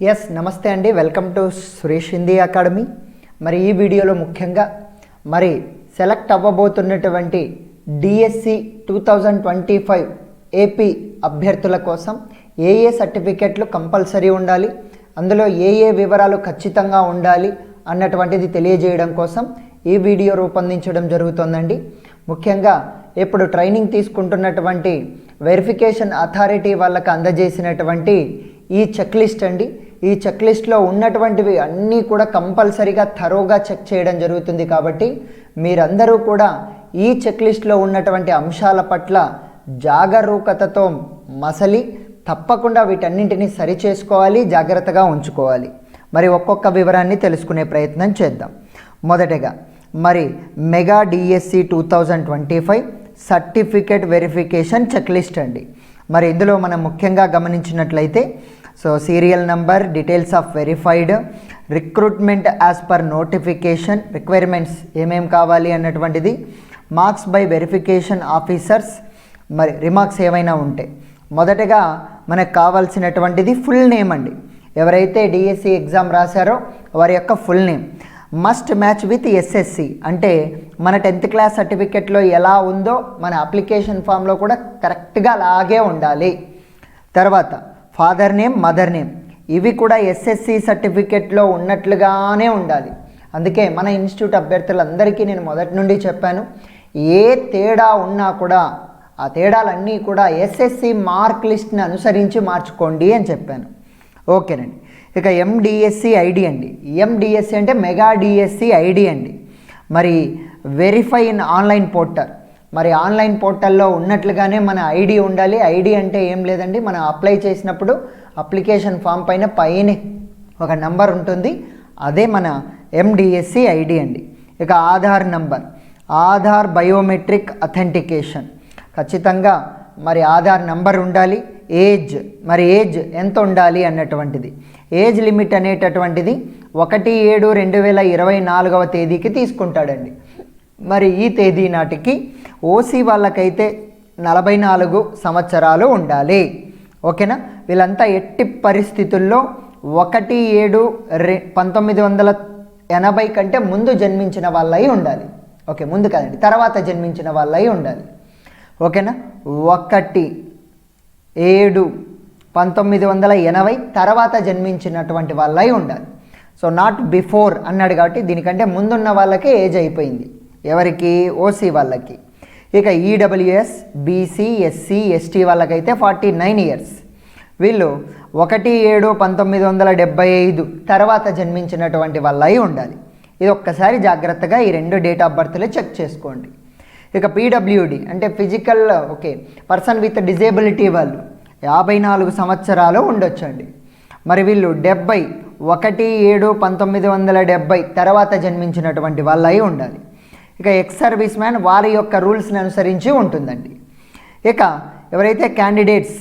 Yes నమస్తే అండి. Welcome to Suresh Hindi academy మరి ఈ వీడియోలో ముఖ్యంగా మరి select అవ్వబోతున్నటువంటి DSC two thousand twenty five AP అభ్యర్థుల కోసం ఏ ఏ సర్టిఫికెట్లు కంపల్సరీ ఉండాలి అందులో ఏ ఏ వివరాలు ఖచ్చితంగా ఉండాలి అన్నటువంటిది తెలియజేయడం కోసం ఈ వీడియో రూపొందించడం జరుగుతోందండి. ముఖ్యంగా ఇప్పుడు ట్రైనింగ్ తీసుకుంటున్నటువంటి వెరిఫికేషన్ అథారిటీ వాళ్ళకి అందజేసినటువంటి ఈ చెక్ లిస్ట్ అండి. ఈ చెక్ లిస్ట్లో ఉన్నటువంటివి అన్నీ కూడా కంపల్సరీగా థరోగా చెక్ చేయడం జరుగుతుంది కాబట్టి మీరందరూ కూడా ఈ చెక్ లిస్ట్లో ఉన్నటువంటి అంశాల పట్ల జాగరూకతతో మసలి తప్పకుండా వీటన్నింటినీ సరిచేసుకోవాలి జాగ్రత్తగా ఉంచుకోవాలి. మరి ఒక్కొక్క వివరాన్ని తెలుసుకునే ప్రయత్నం చేద్దాం. మొదటగా మరి mega DSC two thousand twenty five certificate verification check list అండి. మరి ఇందులో మనం ముఖ్యంగా గమనించినట్లయితే so serial number details of verified recruitment as per notification requirements ఏమేం కావాలి అన్నటువంటిది. మార్క్స్ బై వెరిఫికేషన్ ఆఫీసర్స్ మరి రిమార్క్స్ ఏవైనా ఉంటే. మొదటగా మనకు కావాల్సినటువంటిది ఫుల్ నేమ్ అండి. ఎవరైతే డిఎస్సి ఎగ్జామ్ రాశారో వారి యొక్క full name must match with SSC అంటే మన టెన్త్ క్లాస్ సర్టిఫికెట్లో ఎలా ఉందో మన అప్లికేషన్ ఫామ్లో కూడా కరెక్ట్గా అలాగే ఉండాలి. తర్వాత ఫాదర్ నేమ్ మదర్ నేమ్ ఇవి కూడా ఎస్ఎస్సి సర్టిఫికెట్లో ఉన్నట్లుగానే ఉండాలి. అందుకే మన ఇన్స్టిట్యూట్ అభ్యర్థులందరికీ నేను మొదటి నుండి చెప్పాను. ఏ తేడా ఉన్నా కూడా ఆ తేడాలన్నీ కూడా ఎస్ఎస్సి మార్క్ లిస్ట్ని అనుసరించి మార్చుకోండి అని చెప్పాను. ఓకేనండి ఇక ఎండిఎస్సి ఐడి అండి. ఎండిఎస్సి అంటే మెగా డిఎస్సి ఐడి అండి. మరి వెరిఫై ఇన్ ఆన్లైన్ పోర్టల్. మరి ఆన్లైన్ పోర్టల్లో ఉన్నట్లుగానే మన ఐడి ఉండాలి. ఐడి అంటే ఏం లేదండి. మనం అప్లై చేసినప్పుడు అప్లికేషన్ ఫామ్ పైన పైన ఒక నంబర్ ఉంటుంది. అదే మన ఎండిఎస్సి ఐడి అండి. ఇక Aadhaar number. Aadhaar biometric authentication. ఖచ్చితంగా మరి ఆధార్ నంబర్ ఉండాలి. ఏజ్. మరి ఏజ్ ఎంత ఉండాలి అన్నటువంటిది. ఏజ్ లిమిట్ అనేటటువంటిది ఒకటి ఏడు రెండు వేల ఇరవై నాలుగవ తేదీకి తీసుకుంటాడండి. మరి ఈ తేదీ నాటికి ఓసీ వాళ్ళకైతే నలభై నాలుగు సంవత్సరాలు ఉండాలి. ఓకేనా? వీళ్ళంతా ఎట్టి పరిస్థితుల్లో ఒకటి ఏడు రె పంతొమ్మిది వందల ఎనభై కంటే ముందు జన్మించిన వాళ్ళై ఉండాలి. ఓకే ముందు కాదండి తర్వాత జన్మించిన వాళ్ళై ఉండాలి. ఓకేనా? ఒకటి ఏడు పంతొమ్మిది వందల ఎనభై తర్వాత జన్మించినటువంటి వాళ్ళై ఉండాలి. సో నాట్ బిఫోర్ అన్నాడు కాబట్టి దీనికంటే ముందున్న వాళ్ళకే ఏజ్ అయిపోయింది. ఎవరికి? ఓసీ వాళ్ళకి. ఇక ఈడబ్ల్యూఎస్ బీసీ ఎస్సీ ఎస్టీ వాళ్ళకైతే ఫార్టీ నైన్ ఇయర్స్. వీళ్ళు ఒకటి ఏడు పంతొమ్మిది వందల డెబ్బై ఐదు తర్వాత జన్మించినటువంటి వాళ్ళై ఉండాలి. ఇది ఒక్కసారి జాగ్రత్తగా ఈ రెండు డేట్ ఆఫ్ బర్త్లే చెక్ చేసుకోండి. ఇక పీడబ్ల్యూడి అంటే physical okay person with disability వాళ్ళు యాభై నాలుగు సంవత్సరాలు ఉండొచ్చండి. మరి వీళ్ళు డెబ్బై ఒకటి ఏడు పంతొమ్మిది వందల డెబ్బై తర్వాత జన్మించినటువంటి వాళ్ళై ఉండాలి. ఇక ఎక్స్ సర్వీస్ మ్యాన్ వారి యొక్క రూల్స్ని అనుసరించి ఉంటుందండి. ఇక ఎవరైతే క్యాండిడేట్స్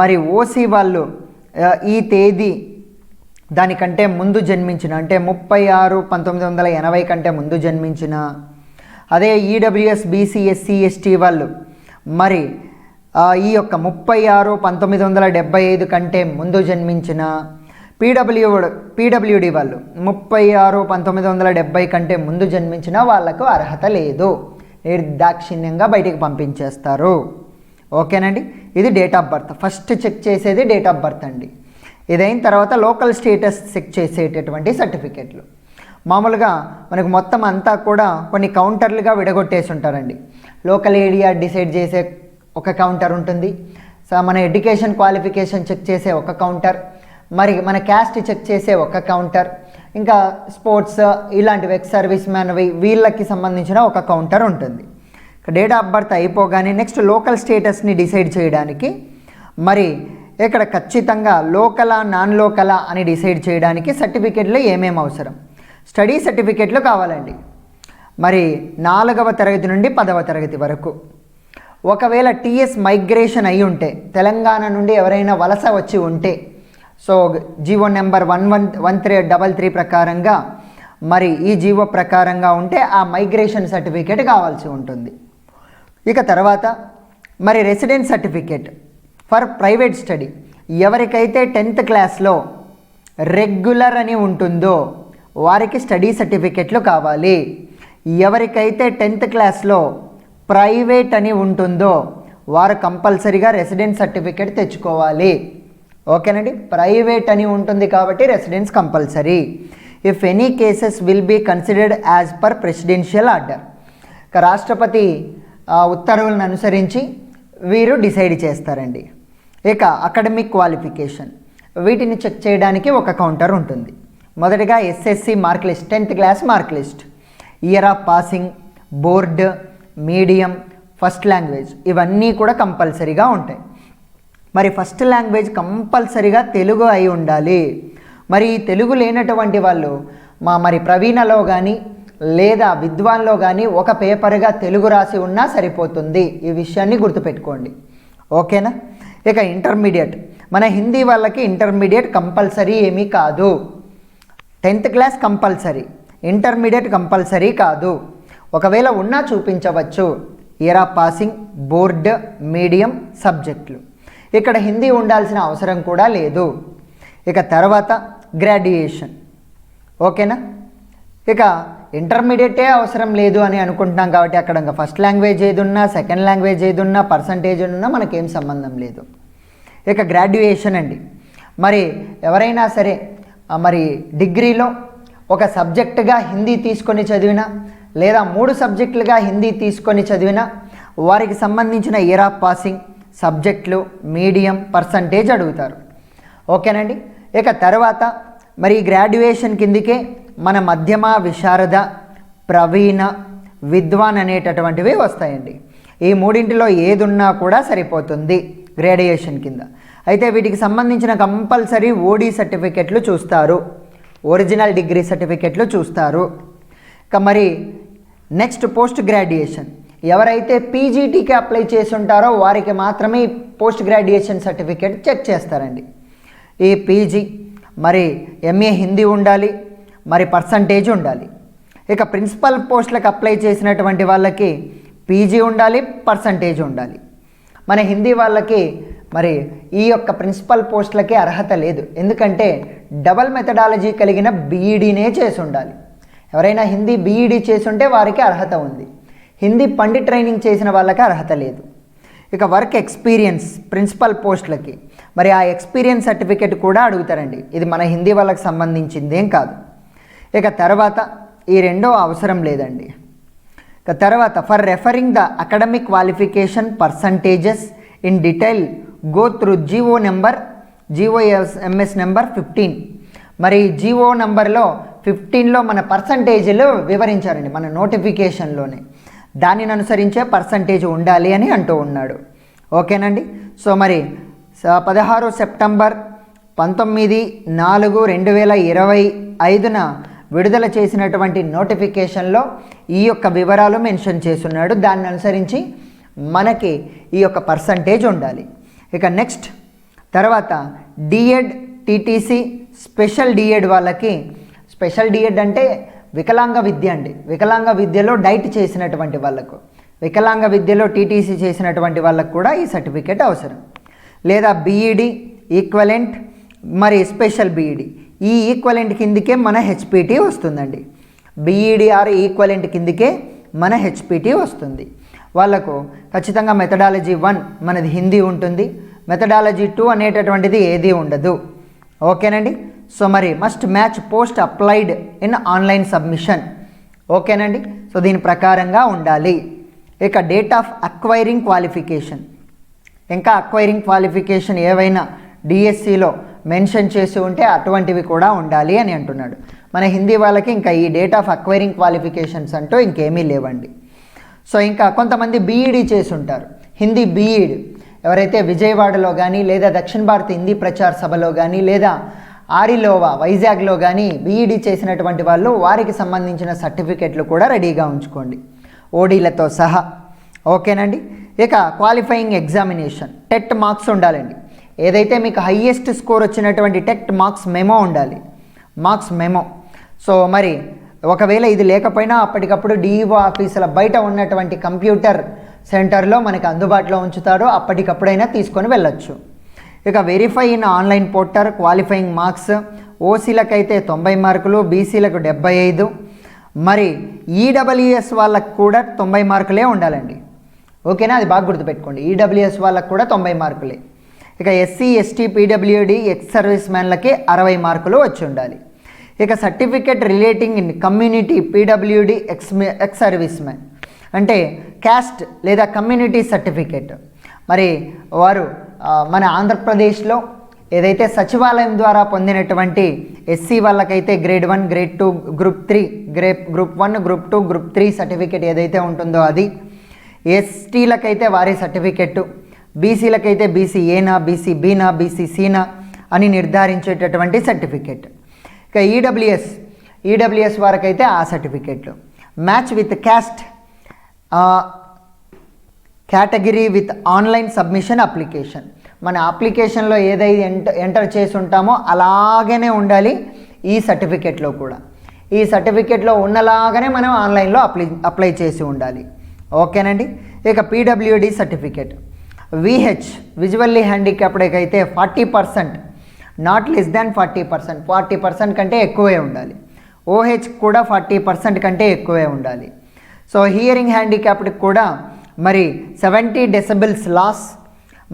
మరి ఓసీ వాళ్ళు ఈ తేదీ దానికంటే ముందు జన్మించిన అంటే ముప్పై ఆరు పంతొమ్మిది వందల ఎనభై కంటే ముందు జన్మించిన అదే ఈడబ్ల్యూఎస్ బీసీ ఎస్సీ ఎస్టీ వాళ్ళు మరి ఈ యొక్క ముప్పై ఆరు పంతొమ్మిది వందల డెబ్బై ఐదు కంటే ముందు జన్మించిన పీడబ్ల్యూ పీడబ్ల్యూడి వాళ్ళు ముప్పై ఆరు పంతొమ్మిది వందల డెబ్బై కంటే ముందు జన్మించిన వాళ్ళకు అర్హత లేదు. నిర్దాక్షిణ్యంగా బయటికి పంపించేస్తారు. ఓకేనండి? ఇది date of birth. First check చేసేది డేట్ ఆఫ్ బర్త్ అండి. ఇదైన తర్వాత లోకల్ స్టేటస్ చెక్ చేసేటటువంటి సర్టిఫికెట్లు. మామూలుగా మనకు మొత్తం అంతా కూడా కొన్ని కౌంటర్లుగా విడగొట్టేసి ఉంటారండి. లోకల్ ఏరియా డిసైడ్ చేసే ఒక కౌంటర్ ఉంటుంది. సో మన ఎడ్యుకేషన్ క్వాలిఫికేషన్ చెక్ చేసే ఒక కౌంటర్. మరి మన క్యాస్ట్ చెక్ చేసే ఒక కౌంటర్ ఇంకా స్పోర్ట్స్ ఇలాంటివి ఎక్స్ సర్వీస్ మ్యాన్వి వీళ్ళకి సంబంధించిన ఒక కౌంటర్ ఉంటుంది. డేట్ ఆఫ్ బర్త్ అయిపోగానే నెక్స్ట్ లోకల్ స్టేటస్ని డిసైడ్ చేయడానికి మరి ఇక్కడ ఖచ్చితంగా లోకలా నాన్ లోకలా అని డిసైడ్ చేయడానికి సర్టిఫికెట్లు ఏమేమి అవసరం? స్టడీ సర్టిఫికెట్లు కావాలండి. మరి నాలుగవ తరగతి నుండి పదవ తరగతి వరకు. ఒకవేళ టీఎస్ మైగ్రేషన్ అయి ఉంటే తెలంగాణ నుండి ఎవరైనా వలస వచ్చి ఉంటే so GO number one one one three double three ప్రకారంగా మరి ఈ జీవో ప్రకారంగా ఉంటే ఆ మైగ్రేషన్ సర్టిఫికేట్ కావాల్సి ఉంటుంది. ఇక తర్వాత మరి residence certificate for private study ఎవరికైతే టెన్త్ క్లాస్లో రెగ్యులర్ అని ఉంటుందో వారికి స్టడీ సర్టిఫికెట్లు కావాలి. ఎవరికైతే టెన్త్ క్లాస్లో ప్రైవేట్ అని ఉంటుందో వారు కంపల్సరీగా రెసిడెంట్ సర్టిఫికెట్ తెచ్చుకోవాలి. ఓకేనండి? ప్రైవేట్ అని ఉంటుంది కాబట్టి residence compulsory. If any cases will be considered as per presidential order ఇక రాష్ట్రపతి ఉత్తర్వులను అనుసరించి వీరు డిసైడ్ చేస్తారండి. ఇక అకాడమిక్ క్వాలిఫికేషన్. వీటిని చెక్ చేయడానికి ఒక కౌంటర్ ఉంటుంది. మొదటిగా SSC mark list tenth class mark list. Year of passing board medium first language ఇవన్నీ కూడా కంపల్సరీగా ఉంటాయి. మరి ఫస్ట్ లాంగ్వేజ్ కంపల్సరీగా తెలుగు అయి ఉండాలి. మరి తెలుగు లేనటువంటి వాళ్ళు మా మరి ప్రవీణలో కానీ లేదా విద్వాన్లో కానీ ఒక పేపర్గా తెలుగు రాసి ఉన్నా సరిపోతుంది. ఈ విషయాన్ని గుర్తుపెట్టుకోండి. ఓకేనా? ఇక ఇంటర్మీడియట్. మన హిందీ వాళ్ళకి ఇంటర్మీడియట్ కంపల్సరీ ఏమీ కాదు. Tenth class compulsory. Intermediate compulsory కాదు. ఒకవేళ ఉన్నా చూపించవచ్చు. Year of passing board medium సబ్జెక్టులు. ఇక్కడ హిందీ ఉండాల్సిన అవసరం కూడా లేదు. ఇక తర్వాత గ్రాడ్యుయేషన్. ఓకేనా? ఇక ఇంటర్మీడియటే అవసరం లేదు అని అనుకుంటున్నాం కాబట్టి అక్కడ ఇంకా ఫస్ట్ లాంగ్వేజ్ ఏది ఉన్నా సెకండ్ లాంగ్వేజ్ ఏది ఉన్నా పర్సంటేజ్ ఉన్నా మనకేం సంబంధం లేదు. ఇక గ్రాడ్యుయేషన్ అండి. మరి ఎవరైనా సరే మరి డిగ్రీలో ఒక సబ్జెక్టుగా హిందీ తీసుకొని చదివినా లేదా మూడు సబ్జెక్టులుగా హిందీ తీసుకొని చదివినా వారికి సంబంధించిన ఇయర్ ఆఫ్ పాసింగ్ సబ్జెక్టులు మీడియం పర్సంటేజ్ అడుగుతారు. ఓకేనండి? ఇక తర్వాత మరి గ్రాడ్యుయేషన్ కిందికే మన మధ్యమ విశారద ప్రవీణ విద్వాన్ అనేటటువంటివి వస్తాయండి. ఈ మూడింటిలో ఏదున్నా కూడా సరిపోతుంది గ్రాడ్యుయేషన్ కింద. అయితే వీటికి సంబంధించిన కంపల్సరీ ఓడి సర్టిఫికెట్లు చూస్తారు. ఒరిజినల్ డిగ్రీ సర్టిఫికెట్లు చూస్తారు. ఇక మరి నెక్స్ట్ పోస్ట్ గ్రాడ్యుయేషన్. ఎవరైతే పీజీటీకి అప్లై చేసి ఉంటారో వారికి మాత్రమే పోస్ట్ గ్రాడ్యుయేషన్ సర్టిఫికేట్ చెక్ చేస్తారండి. ఈ పీజీ మరి ఎంఏ హిందీ ఉండాలి మరి పర్సంటేజ్ ఉండాలి. ఇక ప్రిన్సిపల్ పోస్టులకు అప్లై చేసినటువంటి వాళ్ళకి పీజీ ఉండాలి పర్సంటేజ్ ఉండాలి. మన హిందీ వాళ్ళకి మరి ఈ యొక్క ప్రిన్సిపల్ పోస్టులకి అర్హత లేదు. ఎందుకంటే డబల్ మెథడాలజీ కలిగిన బీఈడీనే చేసి ఉండాలి. ఎవరైనా హిందీ బీఈడీ చేసి ఉంటే వారికి అర్హత ఉంది. హిందీ పండిట్ ట్రైనింగ్ చేసిన వాళ్ళకి అర్హత లేదు. ఇక వర్క్ ఎక్స్పీరియన్స్ ప్రిన్సిపల్ పోస్టులకి. మరి ఆ ఎక్స్పీరియన్స్ సర్టిఫికేట్ కూడా అడుగుతారండి. ఇది మన హిందీ వాళ్ళకి సంబంధించిందేం కాదు. ఇక తర్వాత ఈ రెండో అవసరం లేదండి. ఇక తర్వాత for referring the academic qualification percentages in detail go through GO number GO MS number fifteen మరి జీవో నెంబర్లో ఫిఫ్టీన్లో మన పర్సంటేజీలు వివరించారండి మన నోటిఫికేషన్లోనే దానిని అనుసరించే పర్సంటేజ్ ఉండాలి అని అంటూ ఉన్నాడు. ఓకేనండి? సో మరి స- పదహారు సెప్టెంబర్ పంతొమ్మిది నాలుగు రెండు వేల ఇరవై ఐదున విడుదల చేసినటువంటి నోటిఫికేషన్లో ఈ యొక్క వివరాలు మెన్షన్ చేస్తున్నాడు. దాన్ని అనుసరించి మనకి ఈ యొక్క పర్సంటేజ్ ఉండాలి. ఇక నెక్స్ట్ తర్వాత డిఎడ్ టీటీసీ స్పెషల్ డిఎడ్ వాళ్ళకి స్పెషల్ డిఎడ్ అంటే వికలాంగ విద్య అండి. వికలాంగ విద్యలో డైట్ చేసినటువంటి వాళ్ళకు వికలాంగ విద్యలో టీటీసీ చేసినటువంటి వాళ్ళకు కూడా ఈ సర్టిఫికేట్ అవసరం. లేదా బీఈడి ఈక్వలెంట్ మరి స్పెషల్ బీఈడి ఈ ఈక్వలెంట్ కిందికే మన హెచ్పిటి వస్తుందండి. బీఈడి ఆర్ ఈక్వలెంట్ కిందికే మన హెచ్పిటి వస్తుంది. వాళ్ళకు ఖచ్చితంగా మెథడాలజీ వన్ మనది హిందీ ఉంటుంది. మెథడాలజీ టూ అనేటటువంటిది ఏది ఉండదు. ఓకేనండి? సో మరి must match post applied in online submission ఓకేనండి? సో దీని ప్రకారంగా ఉండాలి. ఇక డేట్ ఆఫ్ అక్వైరింగ్ క్వాలిఫికేషన్ ఇంకా అక్వైరింగ్ క్వాలిఫికేషన్ ఏవైనా డిఎస్సిలో మెన్షన్ చేసి ఉంటే అటువంటివి కూడా ఉండాలి అని అంటున్నాడు. మన హిందీ వాళ్ళకి ఇంకా ఈ డేట్ ఆఫ్ అక్వైరింగ్ క్వాలిఫికేషన్స్ అంటూ ఇంకేమీ లేవండి. సో ఇంకా కొంతమంది బీఈడి చేసి ఉంటారు. హిందీ బీఈడ్ ఎవరైతే విజయవాడలో కానీ లేదా దక్షిణ భారత హిందీ ప్రచార సభలో కానీ లేదా ఆరిలోవా వైజాగ్లో కానీ బీఈడి చేసినటువంటి వాళ్ళు వారికి సంబంధించిన సర్టిఫికెట్లు కూడా రెడీగా ఉంచుకోండి. ఓడీలతో సహా. ఓకేనండి? ఇక క్వాలిఫైయింగ్ ఎగ్జామినేషన్ టెట్ మార్క్స్ ఉండాలండి. ఏదైతే మీకు హయ్యెస్ట్ స్కోర్ వచ్చినటువంటి టెట్ మార్క్స్ మెమో ఉండాలి. మార్క్స్ మెమో సో మరి ఒకవేళ ఇది లేకపోయినా అప్పటికప్పుడు డిఈఓ ఆఫీసుల బయట ఉన్నటువంటి కంప్యూటర్ సెంటర్లో మనకు అందుబాటులో ఉంచుతారో. అప్పటికప్పుడైనా తీసుకొని వెళ్ళొచ్చు. ఇక verify in online portal qualifying marks ఓసీలకు అయితే తొంభై మార్కులు బీసీలకు డెబ్బై ఐదు. మరి ఈడబ్ల్యూఎస్ వాళ్ళకు కూడా తొంభై మార్కులే ఉండాలండి. ఓకేనా? అది బాగా గుర్తుపెట్టుకోండి. ఈడబ్ల్యూఎస్ వాళ్ళకు కూడా తొంభై మార్కులే. ఇక SC ST PWD ex service మ్యాన్లకి అరవై మార్కులు వచ్చి ఉండాలి. ఇక certificate relating in community PWD ex ex service man అంటే క్యాస్ట్ లేదా కమ్యూనిటీ సర్టిఫికేట్ మరి వారు మన ఆంధ్రప్రదేశ్లో ఏదైతే సచివాలయం ద్వారా పొందినటువంటి ఎస్సీ వాళ్ళకైతే grade one grade two group three grade group one group two group three certificate ఏదైతే ఉంటుందో అది ఎస్టీలకైతే వారి సర్టిఫికెట్ బీసీలకైతే బీసీ ఏనా బీసీ బీనా బీసీ సీనా అని నిర్ధారించేటటువంటి సర్టిఫికెట్. ఇక ఈడబ్ల్యూఎస్ ఈడబ్ల్యూఎస్ వారికైతే ఆ సర్టిఫికెట్లు. Match with caste category with online submission application. మన అప్లికేషన్లో ఏదైతే ఎంటర్ ఎంటర్ చేసి ఉంటామో అలాగనే ఉండాలి ఈ సర్టిఫికెట్లో కూడా. ఈ సర్టిఫికెట్లో ఉన్నలాగానే మనం ఆన్లైన్లో అప్లై అప్లై చేసి ఉండాలి. ఓకేనండి? ఇక పీడబ్ల్యూడి సర్టిఫికెట్. విహెచ్ విజువల్లీ హ్యాండిక్యాప్డ్కి అయితే forty percent not less than forty percent forty percent కంటే ఎక్కువే ఉండాలి. ఓహెచ్ కూడా ఫార్టీ పర్సెంట్ కంటే ఎక్కువే ఉండాలి. సో హియరింగ్ హ్యాండిక్యాప్డ్కి కూడా మరి సెవెంటీ డెసిబిల్స్ లాస్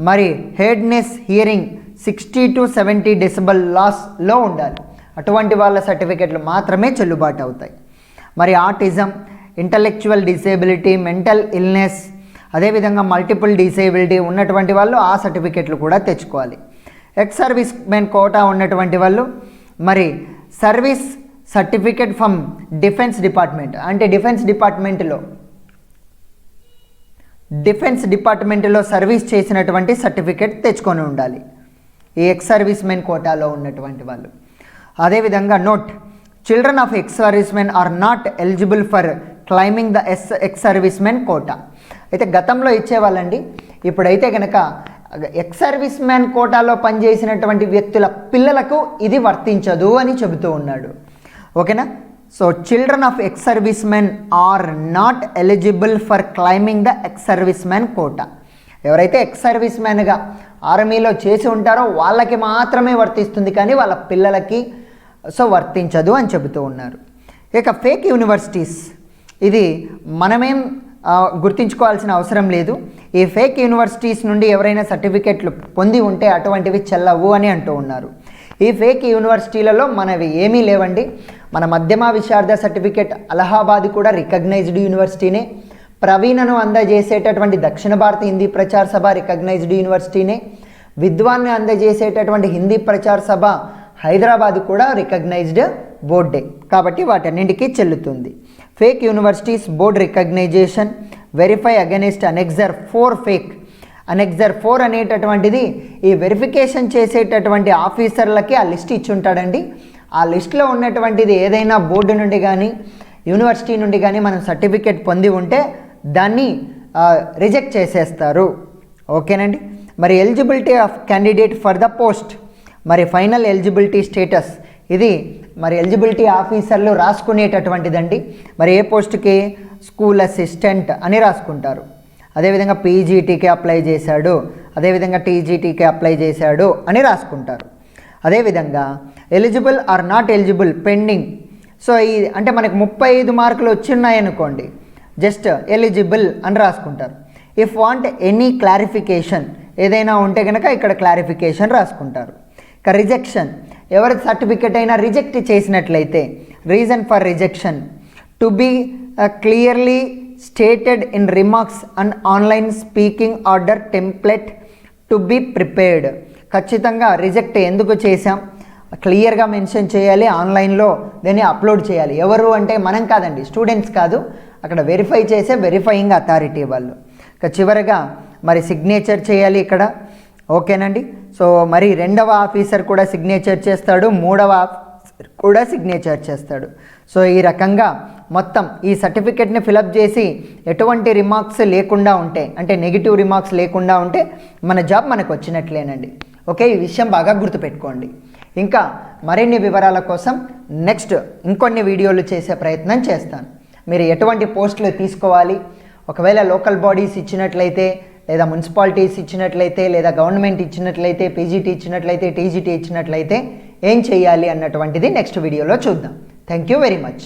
మరి హెడ్నెస్ hearing sixty to seventy decibel లాస్లో ఉండాలి. అటువంటి వాళ్ళ సర్టిఫికెట్లు మాత్రమే చెల్లుబాటు అవుతాయి. మరి autism intellectual disability mental illness అదేవిధంగా మల్టిపుల్ డిసేబిలిటీ ఉన్నటువంటి వాళ్ళు ఆ సర్టిఫికెట్లు కూడా తెచ్చుకోవాలి. ఎక్స్ సర్వీస్ మెన్ కోటా ఉన్నటువంటి వాళ్ళు మరి service certificate from defence department అంటే డిఫెన్స్ డిపార్ట్మెంట్లో డిఫెన్స్ డిపార్ట్మెంట్లో సర్వీస్ చేసినటువంటి సర్టిఫికెట్ తెచ్చుకొని ఉండాలి. ఈ ఎక్స్ సర్వీస్ మెన్ కోటాలో ఉన్నటువంటి వాళ్ళు. అదేవిధంగా note children of ex service men are not eligible for claiming the ex ex service men quota. అయితే గతంలో ఇచ్చేవాళ్ళండి. ఇప్పుడైతే కనుక ఎక్స్ సర్వీస్ మ్యాన్ కోటాలో పనిచేసినటువంటి వ్యక్తుల పిల్లలకు ఇది వర్తించదు అని చెబుతూ ఉన్నాడు. ఓకేనా? So children of ex service men are not eligible for claiming the ex service men quota ఎవరైతే ఎక్స్ సర్వీస్ మ్యాన్గా ఆర్మీలో చేసి ఉంటారో వాళ్ళకి మాత్రమే వర్తిస్తుంది కానీ వాళ్ళ పిల్లలకి సో వర్తించదు అని చెబుతూ ఉన్నారు. ఇక ఫేక్ యూనివర్సిటీస్ ఇది మనమేం గుర్తించుకోవాల్సిన అవసరం లేదు. ఈ ఫేక్ యూనివర్సిటీస్ నుండి ఎవరైనా సర్టిఫికెట్లు పొంది ఉంటే అటువంటివి చెల్లవు అని అంటూ ఉన్నారు. ఈ ఫేక్ యూనివర్సిటీలలో మనవి ఏమీ లేవండి. మన మధ్యమ విశారద సర్టిఫికెట్ అలహాబాద్ కూడా రికగ్నైజ్డ్ యూనివర్సిటీనే. ప్రవీణను అందజేసేటటువంటి దక్షిణ భారత హిందీ ప్రచార సభ రికగ్నైజ్డ్ యూనివర్సిటీనే. విద్వాన్ని అందజేసేటటువంటి హిందీ ప్రచార సభ హైదరాబాద్ కూడా రికగ్నైజ్డ్ బోర్డే. కాబట్టి వాటన్నింటికీ చెల్లుతుంది. Fake universities board recognition verify against annexure four fake annexure four అనేటటువంటిది ఈ వెరిఫికేషన్ చేసేటటువంటి ఆఫీసర్లకి ఆ లిస్ట్ ఇచ్చి ఉంటాడండి ఆ లిస్ట్లో ఉన్నటువంటిది ఏదైనా బోర్డు నుండి కానీ యూనివర్సిటీ నుండి కానీ మనం సర్టిఫికేట్ పొంది ఉంటే దాన్ని రిజెక్ట్ చేసేస్తారు. ఓకేనండి? మరి eligibility of candidate for the post మరి ఫైనల్ ఎలిజిబిలిటీ స్టేటస్ ఇది మరి ఎలిజిబిలిటీ ఆఫీసర్లు రాసుకునేటటువంటిదండి. మరి ఏ పోస్ట్కి? స్కూల్ అసిస్టెంట్ అని రాసుకుంటారు. అదేవిధంగా పీజీటీకి అప్లై చేశాడు అదేవిధంగా టీజీటీకి అప్లై చేశాడు అని రాసుకుంటారు. అదేవిధంగా eligible or not eligible pending so ఈ అంటే మనకు ముప్పై ఐదు మార్కులు వచ్చిన్నాయనుకోండి జస్ట్ ఎలిజిబుల్ అని రాసుకుంటారు. ఇఫ్ వాంట్ ఎనీ క్లారిఫికేషన్ ఏదైనా ఉంటే కనుక ఇక్కడ క్లారిఫికేషన్ రాసుకుంటారు. ఇక రిజెక్షన్ ఎవరి సర్టిఫికెట్ అయినా రిజెక్ట్ చేసినట్లయితే reason for rejection to be clearly stated in remarks and online speaking order template to be prepared ఖచ్చితంగా రిజెక్ట్ ఎందుకు చేశాం? క్లియర్గా మెన్షన్ చేయాలి ఆన్లైన్లో దాన్ని అప్లోడ్ చేయాలి. ఎవరు అంటే మనం కాదండి స్టూడెంట్స్ కాదు. అక్కడ వెరిఫై చేసే వెరిఫైయింగ్ అథారిటీ వాళ్ళు. ఇక చివరగా మరి సిగ్నేచర్ చేయాలి ఇక్కడ. ఓకేనండి? సో మరి రెండవ ఆఫీసర్ కూడా సిగ్నేచర్ చేస్తాడు మూడవ ఆఫీసర్ కూడా సిగ్నేచర్ చేస్తాడు. సో ఈ రకంగా మొత్తం ఈ సర్టిఫికెట్ని ఫిలప్ చేసి ఎటువంటి రిమార్క్స్ లేకుండా ఉంటే అంటే నెగిటివ్ రిమార్క్స్ లేకుండా ఉంటే మన జాబ్ మనకు వచ్చినట్లేనండి. ఓకే ఈ విషయం బాగా గుర్తుపెట్టుకోండి. ఇంకా మరిన్ని వివరాల కోసం నెక్స్ట్ ఇంకొన్ని వీడియోలు చేసే ప్రయత్నం చేస్తాను. మీరు ఎటువంటి పోస్టులు తీసుకోవాలి? ఒకవేళ లోకల్ బాడీస్ ఇచ్చినట్లయితే లేదా మున్సిపాలిటీస్ ఇచ్చినట్లయితే లేదా గవర్నమెంట్ ఇచ్చినట్లయితే పీజీటీ ఇచ్చినట్లయితే టీజీటీ ఇచ్చినట్లయితే ఏం చేయాలి అన్నటువంటిది నెక్స్ట్ వీడియోలో చూద్దాం. Thank you very much